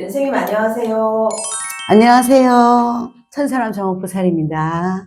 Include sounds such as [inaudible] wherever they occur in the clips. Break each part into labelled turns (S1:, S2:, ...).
S1: 선생님 안녕하세요.
S2: 안녕하세요. 천사람 정옥부살입니다.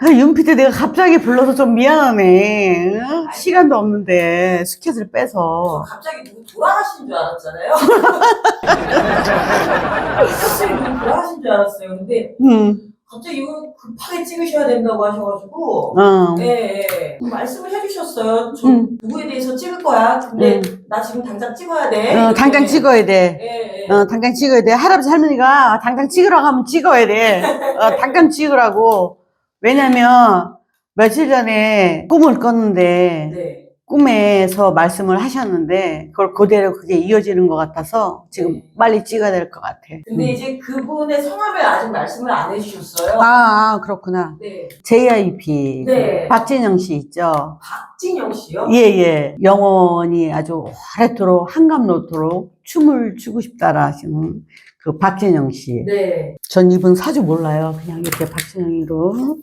S2: 아, 윤피디 내가 갑자기 불러서 좀 미안하네. 어? 시간도 없는데 스케줄 빼서.
S1: 갑자기 누구 돌아가신 줄 알았잖아요. [laughs] 갑자기 누구 돌아가신 줄 알았어요. 근데
S2: 응,
S1: 갑자기 이거 급하게 찍으셔야 된다고 하셔가지고
S2: 어.
S1: 네, 네. 말씀을 해주셨어요. 저
S2: 응.
S1: 누구에 대해서 찍을 거야. 근데
S2: 응.
S1: 나 지금 당장 찍어야 돼.
S2: 어, 당장
S1: 이렇게.
S2: 찍어야 돼.
S1: 네, 네.
S2: 어, 당장 찍어야 돼. 할아버지 할머니가 당장 찍으라고 하면 찍어야 돼. 어, [laughs] 당장 찍으라고. 왜냐면 며칠 전에 꿈을 꿨는데
S1: 네.
S2: 꿈에서 말씀을 하셨는데 그걸 그대로 그게 이어지는 것 같아서 지금
S1: 네.
S2: 빨리 찍어야 될 것 같아.
S1: 근데
S2: 음.
S1: 이제 그분의 성함을 아직 말씀을 안 해주셨어요.
S2: 아, 아, 그렇구나.
S1: 네.
S2: JIP.
S1: 네.
S2: 박진영 씨 있죠?
S1: 박진영 씨요?
S2: 예, 예. 영원히 아주 오래도록 한감 놓도록 춤을 추고 싶다라 하시는 그 박진영 씨.
S1: 네.
S2: 전 이분 사주 몰라요. 그냥 이렇게 박진영이로.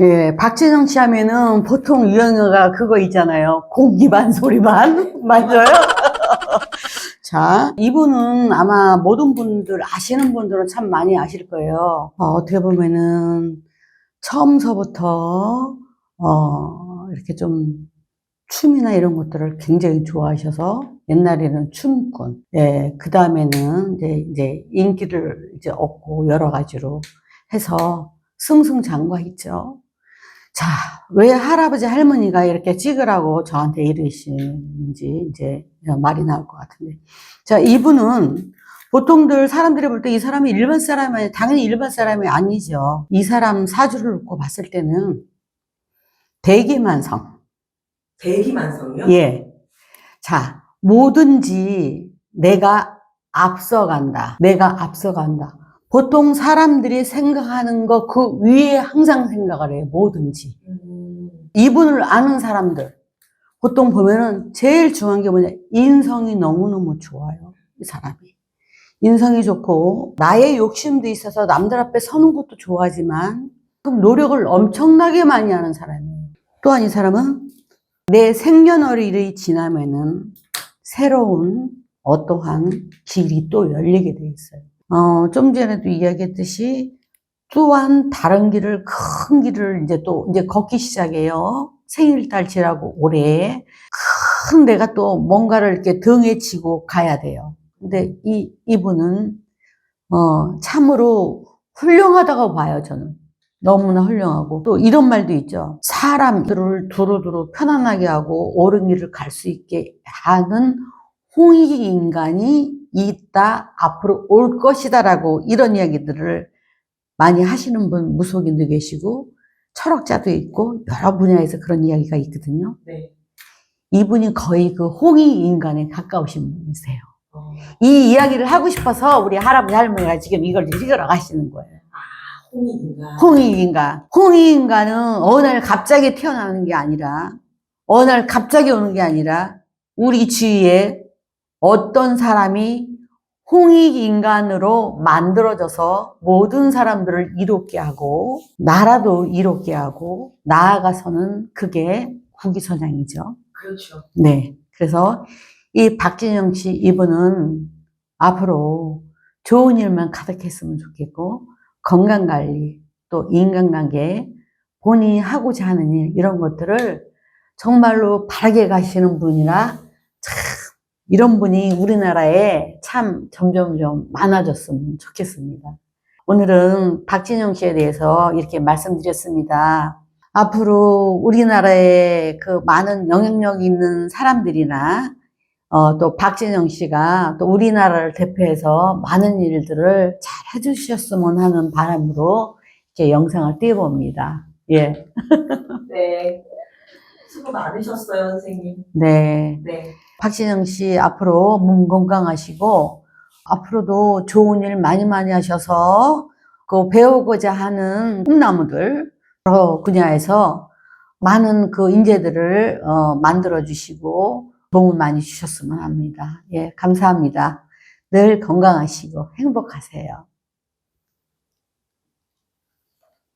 S2: 예, 박진영 씨 하면은 보통 유행어가 그거 있잖아요. 공기 반 소리 반. [laughs] 맞아요? [laughs] 자, 이분은 아마 모든 분들, 아시는 분들은 참 많이 아실 거예요. 어, 어떻게 보면은 처음서부터, 어, 이렇게 좀 춤이나 이런 것들을 굉장히 좋아하셔서 옛날에는 춤꾼, 예, 그 다음에는 이제, 이제 인기를 이제 얻고 여러 가지로 해서 승승장구했죠. 자, 왜 할아버지 할머니가 이렇게 찍으라고 저한테 이러시는지 이제 말이 나올 것 같은데. 자, 이분은 보통들 사람들이 볼 때 이 사람이 일반 사람이, 당연히 일반 사람이 아니죠. 이 사람 사주를 놓고 봤을 때는 대기만성.
S1: 대기만성이요?
S2: 예. 자, 뭐든지 내가 앞서간다. 내가 앞서간다. 보통 사람들이 생각하는 거 그 위에 항상 생각을 해요. 뭐든지.
S1: 음,
S2: 이분을 아는 사람들. 보통 보면은 제일 중요한 게 뭐냐. 인성이 너무너무 좋아요. 이 사람이. 인성이 좋고, 나의 욕심도 있어서 남들 앞에 서는 것도 좋아하지만, 그럼 노력을 엄청나게 많이 하는 사람이에요. 또한 이 사람은 내 생년월일이 지나면은 새로운 어떠한 길이 또 열리게 돼 있어요. 어, 좀 전에도 이야기했듯이 또한 다른 길을, 큰 길을 이제 또 이제 걷기 시작해요. 생일달 지라고 올해 큰 내가 또 뭔가를 이렇게 등에 지고 가야 돼요. 근데 이, 이분은, 어, 참으로 훌륭하다고 봐요, 저는. 너무나 훌륭하고. 또 이런 말도 있죠. 사람들을 두루두루 편안하게 하고 옳은 길을 갈 수 있게 하는 홍익 인간이 있다, 앞으로 올 것이다 라고 이런 이야기들을 많이 하시는 분 무속인도 계시고, 철학자도 있고, 여러 분야에서 그런 이야기가 있거든요.
S1: 네.
S2: 이분이 거의 그 홍익 인간에 가까우신 분이세요.
S1: 어,
S2: 이 이야기를 하고 싶어서 우리 할아버지 할머니가 지금 이걸 찍으러 가시는 거예요.
S1: 홍익인가?
S2: 홍익인간. 홍익인간은 어느 날 갑자기 태어나는 게 아니라, 어느 날 갑자기 오는 게 아니라, 우리 주위에 어떤 사람이 홍익인간으로 만들어져서 모든 사람들을 이롭게 하고, 나라도 이롭게 하고, 나아가서는 그게 국위선양이죠.
S1: 그렇죠.
S2: 네. 그래서 이 박진영 씨 이분은 앞으로 좋은 일만 가득했으면 좋겠고, 건강 관리, 또 인간관계, 본인이 하고자 하는 일, 이런 것들을 정말로 바르게 가시는 분이라 참, 이런 분이 우리나라에 참 점점점 많아졌으면 좋겠습니다. 오늘은 박진영 씨에 대해서 이렇게 말씀드렸습니다. 앞으로 우리나라에 그 많은 영향력 있는 사람들이나 어, 또 박진영 씨가 또 우리나라를 대표해서 많은 일들을 잘 해주셨으면 하는 바람으로 이렇게 영상을 띄워봅니다. 예.
S1: 네. 수고 많으셨어요, 선생님.
S2: 네.
S1: 네.
S2: 박진영 씨 앞으로 몸 건강하시고 앞으로도 좋은 일 많이 많이 하셔서 그 배우고자 하는 꿈나무들 여러 분야에서 많은 그 인재들을 어, 만들어 주시고 도움을 많이 주셨으면 합니다. 예, 감사합니다. 늘 건강하시고 행복하세요.